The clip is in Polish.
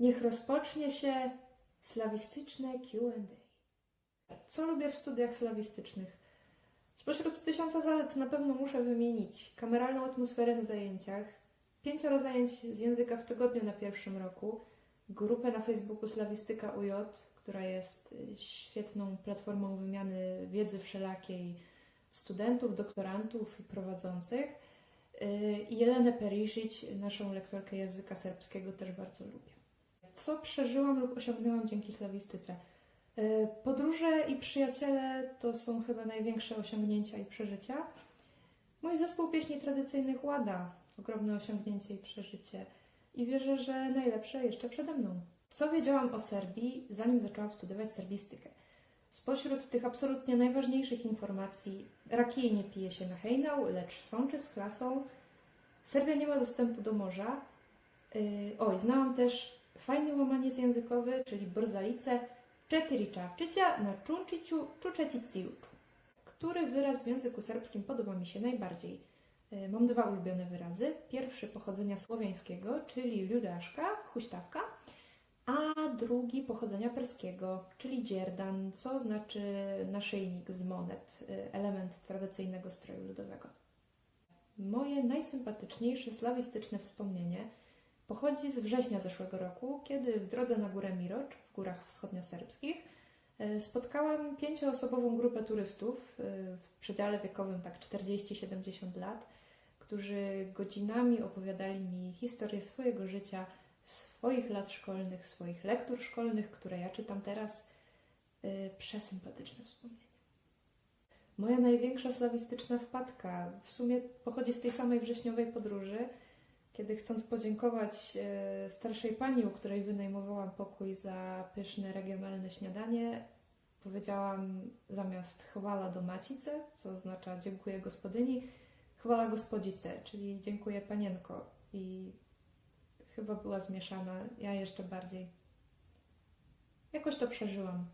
Niech rozpocznie się slawistyczne QA. Co lubię w studiach slawistycznych? Spośród tysiąca zalet na pewno muszę wymienić kameralną atmosferę na zajęciach, pięcioro zajęć z języka w tygodniu na pierwszym roku, grupę na Facebooku Slawistyka UJ, która jest y, świetną platformą wymiany wiedzy wszelakiej studentów, doktorantów i prowadzących. Y, I Jelenę Perisic, naszą lektorkę języka serbskiego, też bardzo lubię. Co przeżyłam lub osiągnęłam dzięki slawistyce? Y, Podróże i przyjaciele to są chyba największe osiągnięcia i przeżycia. Mój zespół pieśni tradycyjnych Łada, ogromne osiągnięcie i przeżycie. I wierzę, że najlepsze jeszcze przede mną. Co wiedziałam o Serbii, zanim zaczęłam studiować serbistykę? Spośród tych absolutnie najważniejszych informacji, rakije nie pije się na hejnał, lecz sączy z klasą. Serbia nie ma dostępu do morza. Yy, oj, znałam też fajny łamaniec językowy, czyli borzalice cztery czawczycia na czunczyciu czuczeciciuczu. Który wyraz w języku serbskim podoba mi się najbardziej? Yy, Mam dwa ulubione wyrazy. Pierwszy pochodzenia słowiańskiego, czyli liudaszka, huśtawka, a drugi pochodzenia perskiego, czyli dzierdan, co znaczy naszyjnik z monet, y, element tradycyjnego stroju ludowego. Moje najsympatyczniejsze slawistyczne wspomnienie pochodzi z września zeszłego roku, kiedy w drodze na górę Mirocz, w górach wschodnioserbskich, y, spotkałam pięcioosobową grupę turystów y, w przedziale wiekowym tak 40-70 lat, którzy godzinami opowiadali mi historię swojego życia, swoich lat szkolnych, swoich lektur szkolnych, które ja czytam teraz. Yy, przesympatyczne wspomnienia. Moja największa slawistyczna wpadka w sumie pochodzi z tej samej wrześniowej podróży, kiedy chcąc podziękować yy, starszej pani, u której wynajmowałam pokój za pyszne regionalne śniadanie, powiedziałam zamiast chwala do macice, co oznacza dziękuję gospodyni, chwala gospodzice, czyli dziękuję panienko. I chyba była zmieszana, ja jeszcze bardziej. Jakoś to przeżyłam.